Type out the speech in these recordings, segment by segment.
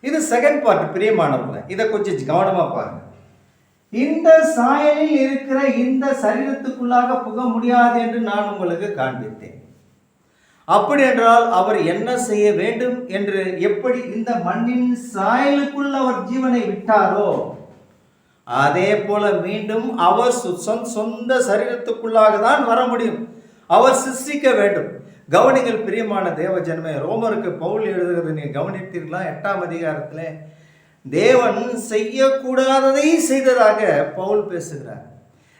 இது second part பிரியமானவங்க இதை கொஞ்சம் கவனமாக பாருங்க. இந்த சாயலில் இருக்கிற இந்த சரீரத்துக்குள்ளாக புக முடியாது என்று நான் உங்களுக்கு காண்பித்தேன். அப்படி என்றால் அவர் என்ன செய்ய வேண்டும் என்று எப்படி இந்த மண்ணின் சாயலுக்குள் அவர் ஜீவனை விட்டாரோ அதே போல மீண்டும் அவர் சு- சொந்த- சொந்த சரீரத்துக்குள்ளாக தான் வர முடியும். அவர் சிருஷ்டிக்க வேண்டும். கவனிகள் பிரியமான தேவ ஜனமே ரோமருக்கு பவுல் எழுதுகிறது நீங்கள் கவனித்தீர்களா? எட்டாம் அதிகாரத்தில் தேவன் செய்யக்கூடாததை செய்ததாக பவுல் பேசுகிறார்.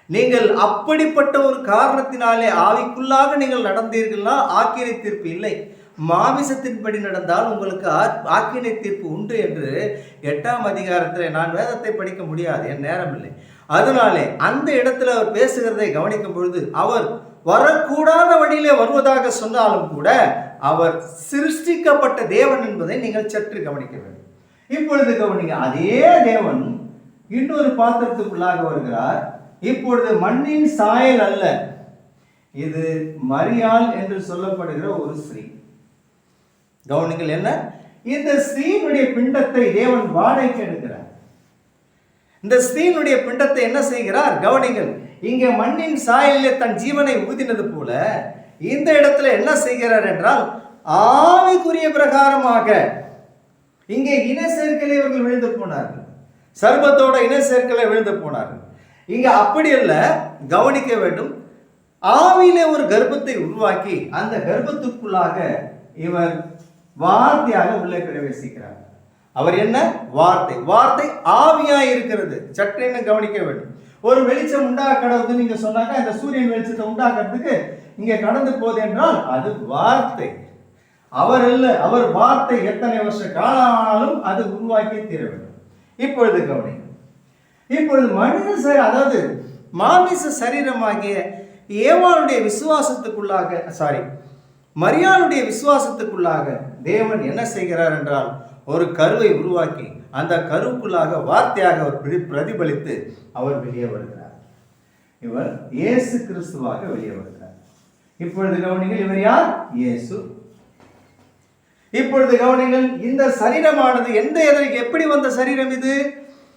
நீங்கள் அப்படிப்பட்ட ஒரு காரணத்தினாலே ஆவிக்குள்ளாக நீங்கள் நடந்தீர்கள்னா ஆக்கினை தீர்ப்பு இல்லை. மாமிசத்தின்படி நடந்தால் உங்களுக்கு ஆ- ஆக்கினை தீர்ப்பு உண்டு என்று எட்டாம் அதிகாரத்தில் நான் வேதத்தை படிக்க முடியாது என் நேரம் இல்லை. அதனாலே அந்த இடத்துல அவர் பேசுகிறதை கவனிக்கும் பொழுது அவர் வரக்கூடாத வழியிலே வருவதாக சொன்னாலும் கூட அவர் சிருஷ்டிக்கப்பட்ட தேவன் என்பதை நீங்கள் சற்று கவனிக்க வேண்டும். இப்பொழுது கவனிங்க அதே தேவன் இன்னொரு பாத்திரத்துக்குள்ளாக வருகிறார். இப்பொழுது மண்ணின் சாயல் அல்ல இது மரியாள் என்று சொல்லப்படுகிற ஒரு ஸ்ரீ. கவனிங்கள் என்ன? இந்த ஸ்ரீனுடைய பிண்டத்தை தேவன் வாடகைக்கு எடுக்கிறார். இந்த ஸ்ரீனுடைய பிண்டத்தை என்ன செய்கிறார்? கவனிங்கள் இங்கே மண்ணின் சாயலிலே தன் ஜீவனை ஊதினது போல இந்த இடத்துல என்ன செய்கிறார் என்றால் ஆவிக்குரிய பிரகாரமாக இங்கே இன சேர்க்கலை இவர்கள் விழுந்து போனார்கள். சர்பத்தோட இன சேர்க்கலை விழுந்து போனார்கள். இங்க அப்படி அல்ல கவனிக்க வேண்டும். ஆவியிலே ஒரு கர்ப்பத்தை உருவாக்கி அந்த கர்ப்பத்துக்குள்ளாக இவர் வார்த்தையாக உள்ளே பிரவேசிக்கிறார். அவர் என்ன? வார்த்தை. வார்த்தை ஆவியாய் இருக்கிறது. சற்றென கவனிக்க வேண்டும். ஒரு வெளிச்சம் உண்டாக கடவுது நீங்க சொன்னாக்க இந்த சூரியன் வெளிச்சத்தை உண்டாக்குறதுக்கு இங்க கடந்து போகுது என்றால் அது வார்த்தை. அவர் அல்ல அவர் வார்த்தை எத்தனை வருஷ காலம் ஆனாலும் அது உருவாக்கி தீர வேண்டும். இப்பொழுது கவனி இப்பொழுது மனித சரி அதாவது மாமிச சரீரமாகிய ஏவாளுடைய விசுவாசத்துக்குள்ளாக சாரி மரியாளுடைய விசுவாசத்துக்குள்ளாக தேவன் என்ன செய்கிறார் என்றால் ஒரு கருவை உருவாக்கி அந்த கருவுக்குள்ளாக வார்த்தையாக அவர் பிரதி- பிரதிபலித்து அவர் வெளியே வருகிறார். இவர் இயேசு கிறிஸ்துவாக வெளியே வருகிறார். இப்பொழுது கவனிங்கள் இவர் யார்? இயேசு. இப்பொழுது கவனிங்கள் இந்த சரீரமானது எந்த எதற்கு எப்படி வந்த சரீரம் இது?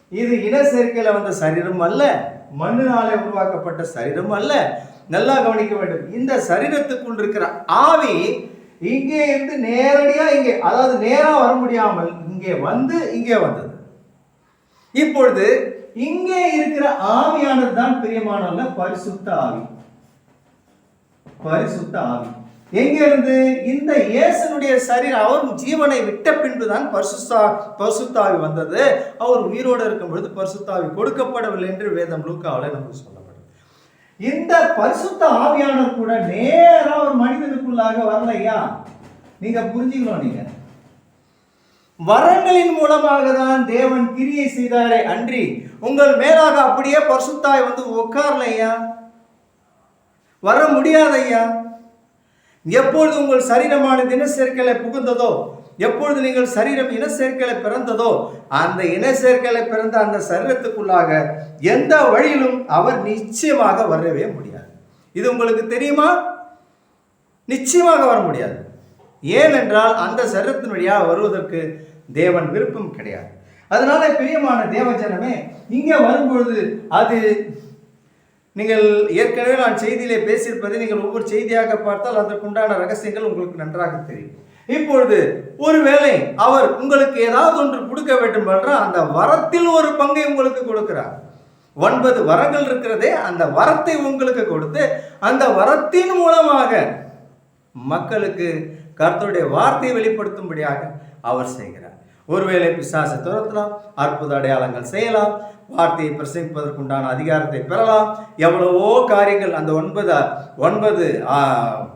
இது இன சேர்க்கையில வந்த சரீரம் அல்ல மண்ணினாலே உருவாக்கப்பட்ட சரீரம் அல்ல. நல்லா கவனிக்க வேண்டும். இந்த சரீரத்துக்குள் இருக்கிற ஆவி இங்கே இருந்து நேரடியாக இங்கே அதாவது நேராக வர முடியாமல் இங்கே வந்து இங்கே வந்தது. இப்பொழுது இங்கே இருக்கிற ஆவியானது தான் பிரியமானவங்க பரிசுத்த ஆவி. பரிசுத்த ஆவி. எங்கிருந்து இந்த இயேசுனுடைய சரீரம் அவர் ஜீவனை விட்ட பின்புதான் பரிசுத்தா பரிசுத்தாவி வந்தது. அவர் உயிரோடு இருக்கும் பொழுது பரிசுத்தாவி கொடுக்கப்படவில்லை என்று வேதம் லூக்காவில் நமக்கு சொல்லப்படும் இந்த பரிசுத்த ஆவியானவர் கூட நேராக ஒரு மனிதனுக்குள்ளாக வரலையா? நீங்க புரிஞ்சுக்கணும் நீங்க. வரங்களின் மூலமாக தான் தேவன் கிரியை செய்தாரே அன்றி உங்கள் மேலாக அப்படியே பரிசுத்தாய் வந்து உட்காரலையா வர முடியாதையா எப்பொழுது உங்கள் சரீரமான தினசரிக்கலை புகுந்ததோ எப்பொழுது நீங்கள் சரீரம் இன சேர்க்கலை பிறந்ததோ அந்த இன சேர்க்கலை பிறந்த அந்த சரீரத்துக்குள்ளாக எந்த வழியிலும் அவர் நிச்சயமாக வரவே முடியாது. இது உங்களுக்கு தெரியுமா? நிச்சயமாக வர முடியாது. ஏனென்றால் அந்த சரீரத்தின் வழியாக வருவதற்கு தேவன் விருப்பம் கிடையாது. அதனால பிரியமான தேவஜனமே இங்கே வரும்பொழுது அது நீங்கள் ஏற்கனவே நான் செய்தியிலே பேசியிருப்பதை நீங்கள் ஒவ்வொரு செய்தியாக பார்த்தால் அதற்குண்டான ரகசியங்கள் உங்களுக்கு நன்றாக தெரியும். இப்பொழுது ஒருவேளை அவர் உங்களுக்கு ஏதாவது ஒன்று கொடுக்க வேண்டும் என்றால் அந்த வரத்தில் ஒரு பங்கை உங்களுக்கு கொடுக்கிறார். ஒன்பது வரங்கள் இருக்கிறதே அந்த வரத்தை உங்களுக்கு கொடுத்து அந்த வரத்தின் மூலமாக மக்களுக்கு கர்த்தருடைய வார்த்தையை வெளிப்படுத்தும்படியாக அவர் செய்கிறார். ஒருவேளை பிசாசை துரத்தலாம் அற்புத அடையாளங்கள் செய்யலாம் வார்த்தையை பிரசவிப்பதற்குண்டான அதிகாரத்தை பெறலாம். எவ்வளவோ காரியங்கள் அந்த ஒன்பது ஒன்பது ஆ,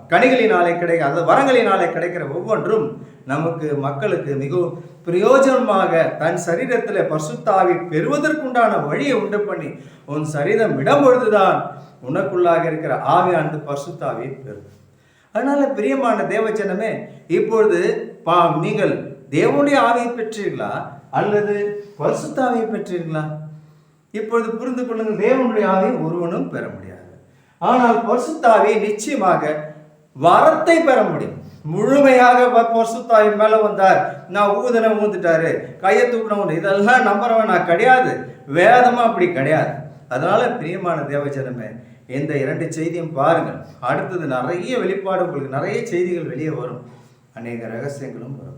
கனிகளினாலே கிடை அந்த வரங்களினாலே கிடைக்கிற ஒவ்வொன்றும் நமக்கு மக்களுக்கு மிகவும் பிரயோஜனமாக தன் சரீரத்தில் பசுத்தாவி பெறுவதற்குண்டான வழியை உண்டு பண்ணி உன் சரீரம் விடும் பொழுதுதான் உனக்குள்ளாக இருக்கிற ஆவியானது பசுத்தாவியை பெறும். அதனால பிரியமான தேவச்சனமே இப்பொழுது பா நீங்கள் தேவனுடைய ஆவியை பெற்றீர்களா? அல்லது பரிசுத்தாவியை பெற்றீர்களா? இப்பொழுது புரிந்து கொள்ளுங்கள் தேவனுடைய ஆவியை ஒருவனும் பெற முடியாது. ஆனால் பரிசுத்தாவியை நிச்சயமாக வரத்தை பெற முடியும். முழுமையாக பரிசுத்தாய் மேலே வந்தார். நான் ஊதனை ஊந்துட்டாரு. கையை தூக்கின இதெல்லாம் நம்புறவன் நான் கிடையாது. வேதமாக அப்படி கிடையாது. அதனால பிரியமான தேவச்சனமே இந்த இரண்டு செய்தியும் பாருங்கள். அடுத்தது நிறைய வெளிப்பாடு உங்களுக்கு நிறைய செய்திகள் வெளியே வரும். அநேக ரகசியங்களும் வரும்.